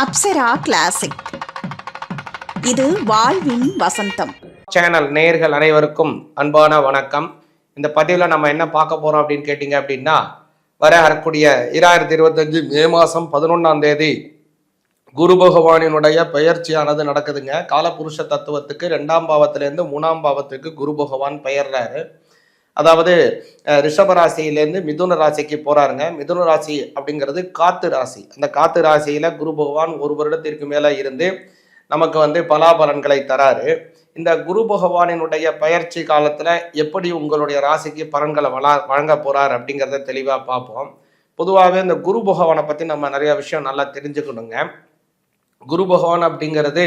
Apsara classic இது வாழ்வின் வசந்தம். Channel நேயர்கள் அனைவருக்கும் அன்பான வணக்கம். இந்த பதிவில் நம்ம என்ன பார்க்க போறோம் அப்படின்னு கேட்டிங்க அப்படின்னா வர வரக்கூடிய இராயிரத்தி இருபத்தஞ்சு மே மாதம் பதினொன்றாம் தேதி குரு பகவானினுடைய பெயர்ச்சியானது நடக்குதுங்க. காலபுருஷ தத்துவத்துக்கு ரெண்டாம் பாவத்திலேருந்து மூணாம் பாவத்துக்கு குரு பகவான் பெயர்றாரு. அதாவது ரிஷபராசியிலேருந்து மிதுன ராசிக்கு போகிறாருங்க மிதுன ராசி அப்படிங்கிறது காத்து ராசி. அந்த காத்து ராசியில் குரு பகவான் ஒரு வருடத்திற்கு மேலே இருந்து நமக்கு வந்து பலாபலன்களை தராரு. இந்த குரு பகவானினுடைய பயிற்சி காலத்தில் எப்படி உங்களுடைய ராசிக்கு பலன்களை வளா வழங்க போகிறார் அப்படிங்கிறத தெளிவாக பார்ப்போம். பொதுவாகவே இந்த குரு பகவானை பற்றி நம்ம நிறைய விஷயம் நல்லா தெரிஞ்சுக்கணுங்க. குரு பகவான் அப்படிங்கிறது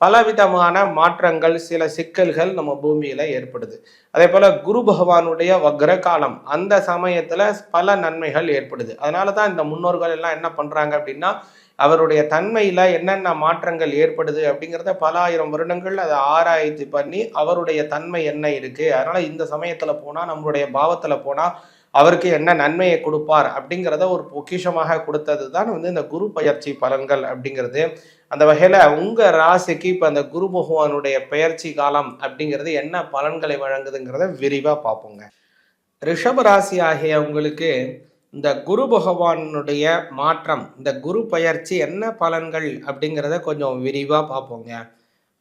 பலவிதமான மாற்றங்கள் சில சிக்கல்கள் நம்ம பூமியில ஏற்படுது. அதே போல குரு பகவானுடைய வக்ர காலம் அந்த சமயத்துல பல நன்மைகள் ஏற்படுது. அதனால தான் இந்த முன்னோர்கள் எல்லாம் என்ன பண்றாங்க அப்படின்னா அவருடைய தன்மையில என்னென்ன மாற்றங்கள் ஏற்படுது அப்படிங்கிறத பல ஆயிரம் வருடங்கள் அதை ஆராய்ச்சி பண்ணி அவருடைய தன்மை என்ன இருக்கு அதனால இந்த சமயத்துல போனா நம்மளுடைய பாவத்துல போனா அவருக்கு என்ன நன்மையை கொடுப்பார் அப்படிங்கிறத ஒரு பொக்கிஷமாக கொடுத்தது தான் வந்து இந்த குரு பயிற்சி பலன்கள் அப்படிங்கிறது. அந்த வகையில உங்க ராசிக்கு இப்ப அந்த குரு பகவானுடைய பெயர்ச்சி காலம் அப்படிங்கிறது என்ன பலன்களை வழங்குதுங்கிறத விரிவா பார்ப்போங்க. ரிஷப ராசி ஆகிய உங்களுக்கு இந்த குரு பகவானுடைய மாற்றம் இந்த குரு பயிற்சி என்ன பலன்கள் அப்படிங்கிறத கொஞ்சம் விரிவாக பார்ப்போங்க.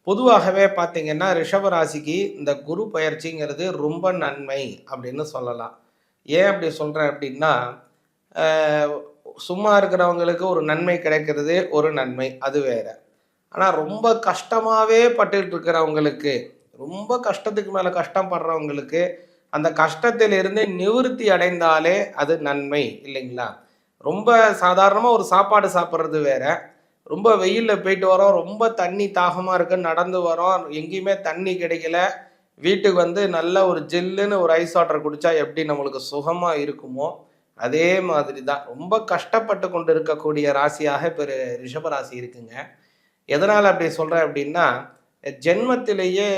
பொதுவாகவே பார்த்தீங்கன்னா ரிஷப ராசிக்கு இந்த குரு பயிற்சிங்கிறது ரொம்ப நன்மை அப்படின்னு சொல்லலாம். ஏன் அப்படி சொல்கிறேன் அப்படின்னா சும்மா இருக்கிறவங்களுக்கு ஒரு நன்மை கிடைக்கிறது ஒரு நன்மை அது வேற. ஆனால் ரொம்ப கஷ்டமாகவே பட்டுக்கிட்டு இருக்கிறவங்களுக்கு ரொம்ப கஷ்டத்துக்கு மேலே கஷ்டப்படுறவங்களுக்கு அந்த கஷ்டத்திலிருந்து நிவிருத்தி அடைந்தாலே அது நன்மை இல்லைங்களா? ரொம்ப சாதாரணமாக ஒரு சாப்பாடு சாப்பிட்றது வேற. ரொம்ப வெயிலில் போயிட்டு வரோம் ரொம்ப தண்ணி தாகமாக இருக்குன்னு நடந்து வரோம் எங்கேயுமே தண்ணி கிடைக்கல. வீட்டுக்கு வந்து நல்ல ஒரு ஜில்லுன்னு ஒரு ஐஸ் வாட்டர் குடித்தா எப்படி நம்மளுக்கு சுகமாக இருக்குமோ அதே மாதிரி தான் ரொம்ப கஷ்டப்பட்டு கொண்டு இருக்கக்கூடிய ராசியாக இப்போ ரிஷப ராசி இருக்குங்க. எதனால் அப்படி சொல்கிறேன் அப்படின்னா ஜென்மத்திலேயே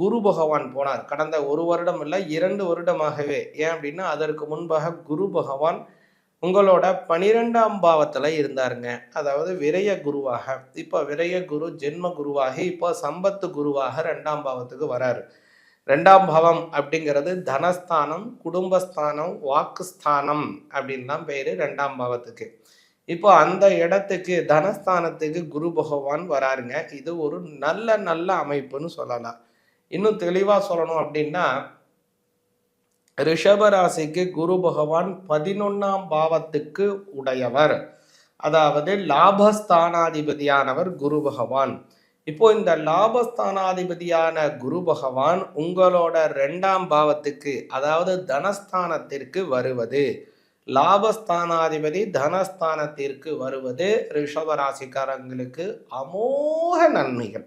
குரு பகவான் போனார். கடந்த ஒரு வருடம் இல்லை இரண்டு வருடமாகவே. ஏன் அப்படின்னா அதற்கு முன்பாக குரு பகவான் உங்களோட பனிரெண்டாம் பாவத்தில் இருந்தாருங்க. அதாவது விரய குருவாக. இப்போ விரய குரு ஜென்ம குருவாகி இப்போ சம்பத்து குருவாக ரெண்டாம் பாவத்துக்கு வராரு. ரெண்டாம் பவம் அப்படிங்கிறது தனஸ்தானம் குடும்பஸ்தானம் வாக்குஸ்தானம் அப்படின்னு தான் ரெண்டாம் பாவத்துக்கு. இப்போ அந்த இடத்துக்கு தனஸ்தானத்துக்கு குரு பகவான் வராருங்க. இது ஒரு நல்ல நல்ல அமைப்புன்னு சொல்லலாம். இன்னும் தெளிவாக சொல்லணும் அப்படின்னா ரிஷபராசிக்கு குரு பகவான் பதினொன்னாம் பாவத்துக்கு உடையவர். அதாவது லாபஸ்தானாதிபதியானவர் குரு பகவான். இப்போ இந்த லாபஸ்தானாதிபதியான குரு பகவான் உங்களோட ரெண்டாம் பாவத்துக்கு அதாவது தனஸ்தானத்திற்கு வருவது. லாபஸ்தானாதிபதி தனஸ்தானத்திற்கு வருவது ரிஷபராசிக்காரங்களுக்கு அமோக நன்மைகள்.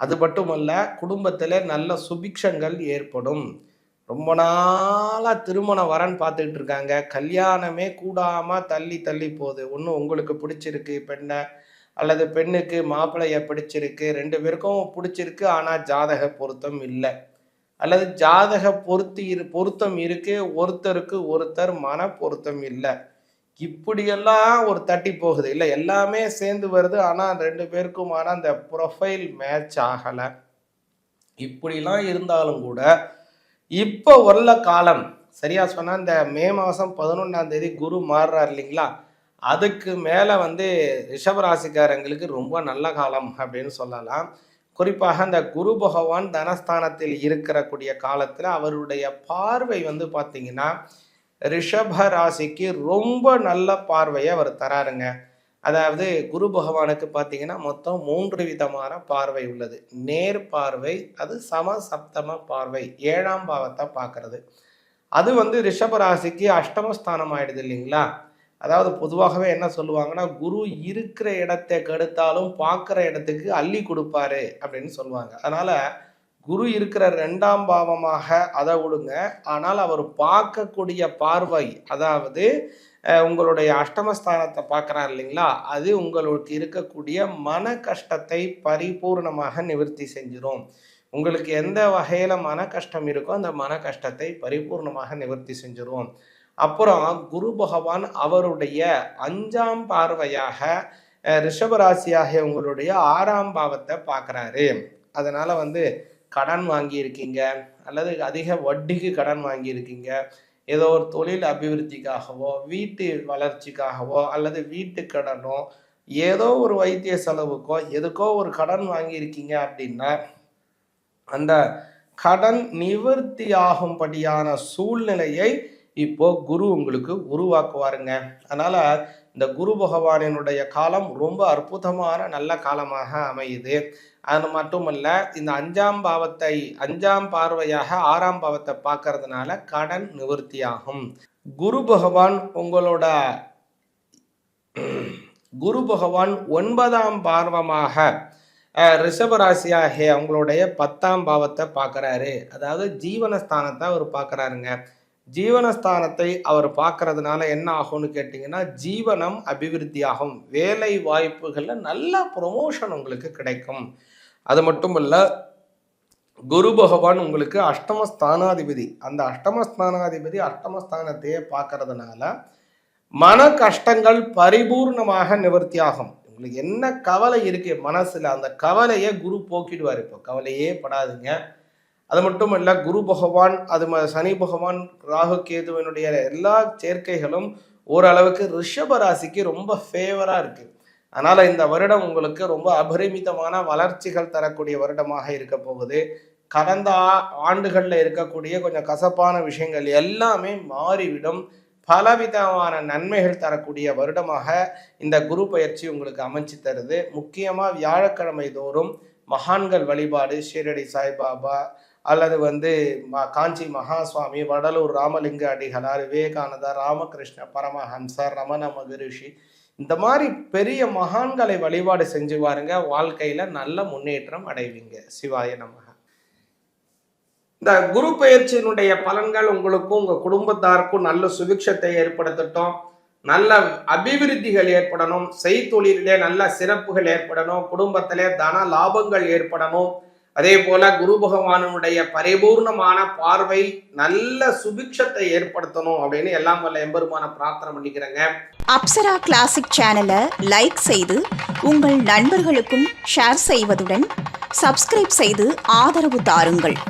அது மட்டுமல்ல குடும்பத்தில் நல்ல சுபிக்ஷங்கள் ஏற்படும். ரொம்ப நாளாக திருமண வரன் பார்த்துக்கிட்டு இருக்காங்க. கல்யாணமே கூடாமல் தள்ளி தள்ளி போகுது. ஒன்று உங்களுக்கு பிடிச்சிருக்கு பெண்ணை அல்லது பெண்ணுக்கு மாப்பிள்ளைய பிடிச்சிருக்கு ரெண்டு பேருக்கும் பிடிச்சிருக்கு ஆனால் ஜாதக பொருத்தம் இல்லை. அல்லது ஜாதக பொருத்தி இரு பொருத்தம் இருக்கு ஒருத்தருக்கு ஒருத்தர் மன பொருத்தம் இல்லை. இப்படியெல்லாம் ஒரு தட்டி போகுது. இல்லை எல்லாமே சேர்ந்து வருது ஆனால் ரெண்டு பேருக்குமான அந்த ப்ரொஃபைல் மேட்ச் ஆகலை. இப்படிலாம் இருந்தாலும் கூட இப்போ உள்ள காலம் சரியா சொன்னால் இந்த மே மாதம் பதினொன்றாம் தேதி குரு மாறுறார் இல்லைங்களா? அதுக்கு மேலே வந்து ரிஷபராசிக்காரங்களுக்கு ரொம்ப நல்ல காலம் அப்படின்னு சொல்லலாம். குறிப்பாக அந்த குரு பகவான் தனஸ்தானத்தில் இருக்கிறக்கூடிய காலத்தில் அவருடைய பார்வை வந்து பார்த்தீங்கன்னா ரிஷப ராசிக்கு ரொம்ப நல்ல பார்வையை அவர் தராருங்க. அதாவது குரு பகவானுக்கு பார்த்தீங்கன்னா மொத்தம் மூன்று விதமான பார்வை உள்ளது. நேர் பார்வை அது சம சப்தம பார்வை ஏழாம் பாவத்தை பார்க்கறது. அது வந்து ரிஷப ராசிக்கு அஷ்டமஸ்தானம் ஆயிடுது இல்லைங்களா? அதாவது பொதுவாகவே என்ன சொல்லுவாங்கன்னா குரு இருக்கிற இடத்தை கெடுத்தாலும் பார்க்குற இடத்துக்கு அள்ளி கொடுப்பாரு அப்படின்னு சொல்லுவாங்க. அதனால குரு இருக்கிற ரெண்டாம் பாவமாக அதை விடுங்க. ஆனால் அவர் பார்க்கக்கூடிய பார்வை அதாவது உங்களுடைய அஷ்டமஸ்தானத்தை பார்க்குறாரு இல்லைங்களா? அது உங்களுக்கு இருக்கக்கூடிய மன கஷ்டத்தை பரிபூர்ணமாக நிவர்த்தி செஞ்சிடும் உங்களுக்கு எந்த வகையில் மன கஷ்டம் இருக்கோ அந்த மன கஷ்டத்தை பரிபூர்ணமாக நிவர்த்தி செஞ்சிடும் அப்புறம் குரு பகவான் அவருடைய அஞ்சாம் பார்வையாக அஹ், ரிஷபராசியாகிய உங்களுடைய ஆறாம் பாவத்தை பார்க்குறாரு. அதனால் வந்து கடன் வாங்கியிருக்கீங்க அல்லது அதிக வட்டிக்கு கடன் வாங்கியிருக்கீங்க. ஏதோ ஒரு தொழில் அபிவிருத்திக்காகவோ வீட்டு வளர்ச்சிக்காகவோ அல்லது வீட்டு கடனோ ஏதோ ஒரு வைத்திய செலவுக்கோ எதுக்கோ ஒரு கடன் வாங்கியிருக்கீங்க அப்படின்னா அந்த கடன் நிவர்த்தி ஆகும்படியான சூழ்நிலையை இப்போ குரு உங்களுக்கு உருவாக்குவாருங்க. அதனால இந்த குரு பகவானினுடைய காலம் ரொம்ப அற்புதமான நல்ல காலமாக அமையுது. அது மட்டுமல்ல இந்த அஞ்சாம் பாவத்தை அஞ்சாம் பார்வையாக ஆறாம் பாவத்தை பார்க்கறதுனால கடன் நிவர்த்தியாகும். குரு பகவான் உங்களோட குரு பகவான் ஒன்பதாம் பார்வமாக ரிஷபராசியாகிய அவங்களுடைய பத்தாம் பாவத்தை பார்க்குறாரு. அதாவது ஜீவனஸ்தானத்தை அவர் பார்க்கறாருங்க. ஜீவனஸ்தானத்தை அவர் பார்க்கறதுனால என்ன ஆகும்னு கேட்டிங்கன்னா ஜீவனம் அபிவிருத்தி ஆகும் வேலை வாய்ப்புகளில் நல்ல ப்ரொமோஷன் உங்களுக்கு கிடைக்கும். அது மட்டும் இல்லை குரு பகவான் உங்களுக்கு அஷ்டமஸ்தானாதிபதி. அந்த அஷ்டமஸ்தானாதிபதி அஷ்டமஸ்தானத்தையே பார்க்கறதுனால மன கஷ்டங்கள் பரிபூர்ணமாக நிவர்த்தியாகும். உங்களுக்கு என்ன கவலை இருக்கு மனசுல அந்த கவலையை குரு போக்கிடுவார். இப்போ கவலையே படாதுங்க. அது மட்டும் இல்லை குரு பகவான் அது ம- சனி பகவான் ராகு கேதுவனுடைய எல்லா சேர்க்கைகளும் ஓரளவுக்கு ரிஷப ராசிக்கு ரொம்ப ஃபேவராக இருக்கு. அதனால இந்த வருடம் உங்களுக்கு ரொம்ப அபரிமிதமான வளர்ச்சிகள் தரக்கூடிய வருடமாக இருக்க போகுது. கடந்த ஆண்டுகளில் இருக்கக்கூடிய கொஞ்சம் கசப்பான விஷயங்கள் எல்லாமே மாறிவிடும். பலவிதமான நன்மைகள் தரக்கூடிய வருடமாக இந்த குரு பயிற்சி உங்களுக்கு அமைச்சு தருது. முக்கியமாக வியாழக்கிழமை தோறும் மகான்கள் வழிபாடு ஷீரடி சாய்பாபா அல்லது வந்து ம- காஞ்சி மகாசுவாமி வடலூர் ராமலிங்க அடிகளார் விவேகானந்தர் ராமகிருஷ்ண பரமஹம்சர் ரமண மகரிஷி இந்த மாதிரி பெரிய மகான்களை வழிபாடு செஞ்சு பாருங்க வாழ்க்கையில நல்ல முன்னேற்றம் அடைவீங்க. சிவாய நமக. இந்த குரு பயிற்சியினுடைய பலன்கள் உங்களுக்கும் உங்க குடும்பத்தாருக்கும் நல்ல சுபிக்ஷத்தை ஏற்படுத்தட்டும். நல்ல அபிவிருத்திகள் ஏற்படணும். செய்தொழிலே நல்ல சிறப்புகள் ஏற்படணும். குடும்பத்திலே தன லாபங்கள் ஏற்படணும். அதே போல குரு பகவானுடைய பரிபூர்ணமான பார்வை நல்ல சுபிக்ஷத்தை ஏற்படுத்தணும் அப்படின்னு எல்லாம் வல்ல எம்பெருமான பிரார்த்தனை பண்ணிக்கிறேங்க. அப்சரா கிளாசிக் சேனலை லைக் செய்து உங்கள் நண்பர்களுக்கும் ஷேர் செய்வதுடன் சப்ஸ்கிரைப் செய்து ஆதரவு தாருங்கள்.